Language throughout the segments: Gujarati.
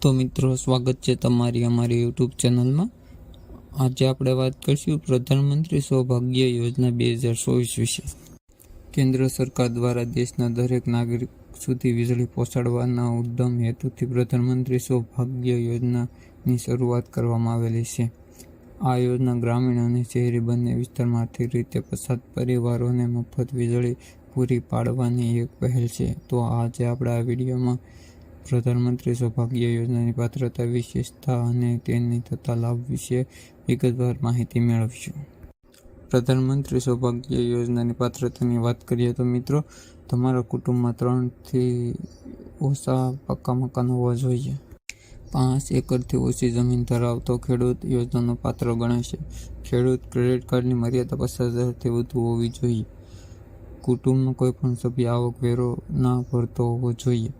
તો મિત્રો, સ્વાગત છે તમારી અમારી યુટ્યુબ ચેનલમાં. આજે આપણે વાત કરીશું પ્રધાનમંત્રી સૌભાગ્ય યોજના બે હજાર ચોવીસ વિશે. કેન્દ્ર સરકાર દ્વારા દેશના દરેક નાગરિક સુધી વીજળી પહોંચાડવાના ઉદ્યમ હેતુથી પ્રધાનમંત્રી સૌભાગ્ય યોજનાની શરૂઆત કરવામાં આવેલી છે. આ યોજના ગ્રામીણ અને શહેરી બંને વિસ્તારમાં આર્થિક રીતે પસાર પરિવારોને મફત વીજળી પૂરી પાડવાની એક પહેલ છે. તો આજે આપણે આ વિડીયોમાં પ્રધાનમંત્રી સૌભાગ્ય યોજનાની પાત્રતા વિશેષતા અને તેની થતા લાભ વિશે વિગતવાર માહિતી મેળવીશું. પ્રધાનમંત્રી સૌભાગ્ય યોજનાની પાત્રતાની વાત કરીએ તો મિત્રો, તમારા કુટુંબમાં ત્રણથી ઓછા પાકા મકાન હોવા જોઈએ. પાંચ એકરથી ઓછી જમીન ધરાવતો ખેડૂત યોજનાનો પાત્ર ગણાશે. ખેડૂત ક્રેડિટ કાર્ડની મર્યાદા પચાસ હજારથી વધુ હોવી જોઈએ. કુટુંબમાં કોઈ પણ સભ્ય આવક વેરો ના ભરતો હોવો જોઈએ.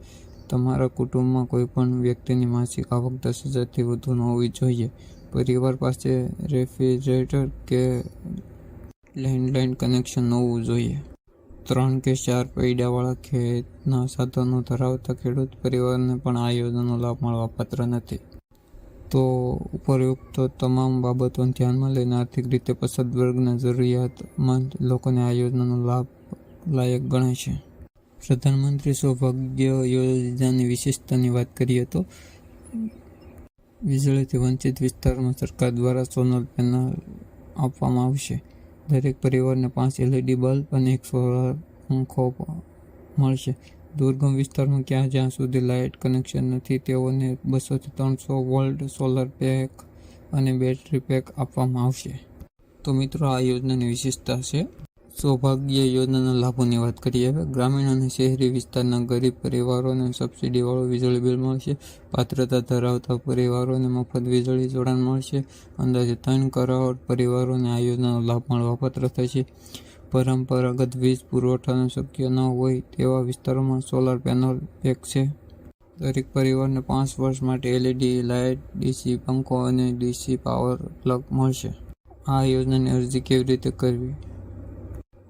તમારા કુટુંબમાં કોઈ પણ વ્યક્તિની માસિક આવક દસ હજારથી વધુ ન હોવી જોઈએ. પરિવાર પાસે રેફ્રિજરેટર કે લેન્ડલાઇન કનેક્શન ન હોવું જોઈએ. ત્રણ કે ચાર પૈડાવાળા ખેતના સાધનો ધરાવતા ખેડૂત પરિવારને પણ આ યોજનાનો લાભ મળવા પાત્ર નથી. તો ઉપરયુક્ત તમામ બાબતોને ધ્યાનમાં લઈને આર્થિક રીતે પસંદ વર્ગના જરૂરિયાતમંદ લોકોને આ યોજનાનો લાભ લાયક ગણાય છે. પ્રધાનમંત્રી સૌભાગ્ય યોજનાની વિશેષતાની વાત કરીએ તો વીજળીથી વંચિત વિસ્તારમાં સરકાર દ્વારા સોલર પેનલ આપવામાં આવશે. દરેક પરિવારને પાંચ એલઈડી બલ્બ અને એક સોલર પંખો મળશે. દુર્ગમ વિસ્તારમાં ક્યાં જ્યાં સુધી લાઇટ કનેક્શન નથી તેઓને બસોથી ત્રણસો વોલ્ટ સોલર પેક અને બેટરી પેક આપવામાં આવશે. તો મિત્રો, આ યોજનાની વિશેષતા છે સૌભાગ્ય યોજનાના લાભોની વાત કરીએ હવે, ગ્રામીણ અને શહેરી વિસ્તારના ગરીબ પરિવારોને સબસિડીવાળો વીજળી બિલ મળશે, પાત્રતા ધરાવતા પરિવારોને મફત વીજળી જોડાણ મળશે, અંદાજે ત્રણ કરોડ પરિવારોને આ યોજનાનો લાભ મળવાપાત્ર થશે પરંપરાગત વીજ પુરવઠાનો શક્ય ન હોય તેવા વિસ્તારોમાં સોલાર પેનલ પેક છે. દરેક પરિવારને પાંચ વર્ષ માટે એલઈડી લાઇટ, ડીસી પંખો અને ડીસી પાવર પ્લગ મળશે. આ યોજનાની અરજી કેવી રીતે કરવી?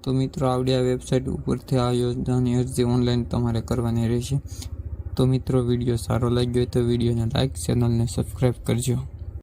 તો મિત્રો, આવડી આ વેબસાઇટ ઉપરથી આ યોજનાની અરજી ઓનલાઈન તમારે કરવાની રહેશે. તો મિત્રો, વીડિયો સારો લાગ્યો હોય તો વિડીયોને લાઇક ચેનલને સબસ્ક્રાઈબ કરજો.